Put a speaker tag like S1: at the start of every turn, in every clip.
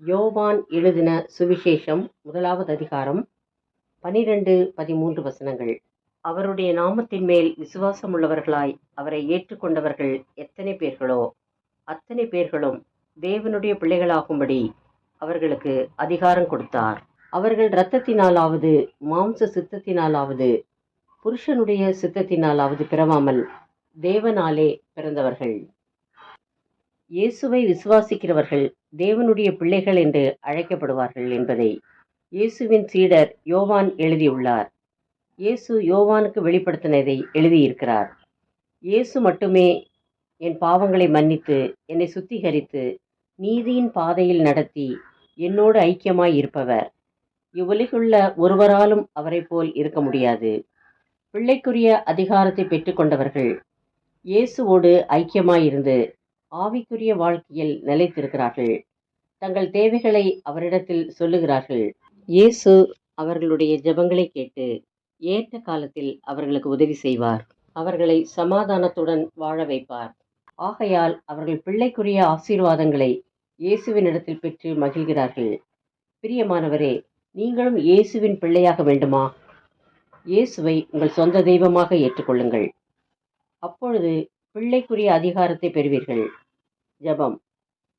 S1: யோவான் எழுதின சுவிசேஷம் முதலாவது அதிகாரம் பனிரெண்டு பதிமூன்று வசனங்கள். அவருடைய நாமத்தின் மேல் விசுவாசமுள்ளவர்களாய் அவரை ஏற்றுக்கொண்டவர்கள் எத்தனை பேர்களோ அத்தனை பேர்களும் தேவனுடைய பிள்ளைகளாகும்படி அவர்களுக்கு அதிகாரம் கொடுத்தார். அவர்கள் இரத்தத்தினாலாவது மாம்ச சித்தத்தினாலாவது புருஷனுடைய சித்தத்தினாலாவது பிறவாமல் தேவனாலே பிறந்தவர்கள். இயேசுவை விசுவாசிக்கிறவர்கள் தேவனுடைய பிள்ளைகள் என்று அழைக்கப்படுவார்கள் என்பதை இயேசுவின் சீடர் யோவான் எழுதியுள்ளார். இயேசு யோவானுக்கு வெளிப்படுத்தினதை எழுதியிருக்கிறார். இயேசு மட்டுமே என் பாவங்களை மன்னித்து என்னை சுத்திகரித்து நீதியின் பாதையில் நடத்தி என்னோடு ஐக்கியமாய் இருப்பவர். இவ்வுலகுள்ள ஒருவராலும் அவரைப் போல் இருக்க முடியாது. பிள்ளைக்குரிய அதிகாரத்தை பெற்றுக்கொண்டவர்கள் இயேசுவோடு ஐக்கியமாயிருந்து ஆவிக்குரிய வாழ்க்கையில் நிலைத்திருக்கிறார்கள். தங்கள் தேவைகளை அவரிடத்தில் சொல்லுகிறார்கள். இயேசு அவர்களுடைய ஜெபங்களை கேட்டு ஏற்ற காலத்தில் அவர்களுக்கு உதவி செய்வார். அவர்களை சமாதானத்துடன் வாழ வைப்பார். ஆகையால் அவர்கள் பிள்ளைக்குரிய ஆசீர்வாதங்களை இயேசுவினிடத்தில் பெற்று மகிழ்கிறார்கள். பிரியமானவரே நீங்களும் இயேசுவின் பிள்ளையாக வேண்டுமா? இயேசுவை உங்கள் சொந்த தெய்வமாக ஏற்றுக்கொள்ளுங்கள். அப்பொழுது பிள்ளைக்குரிய அதிகாரத்தை பெறுவீர்கள். ஜெபம்.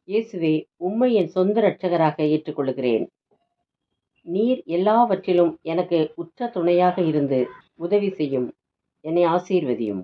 S1: இயேசுவே உம்மை என் சொந்த இரட்சகராக ஏற்றுக்கொள்கிறேன் நீர் எல்லாவற்றிலும் எனக்கு உற்ற துணையாக இருந்து உதவி செய்யும். என்னை ஆசீர்வதியும்.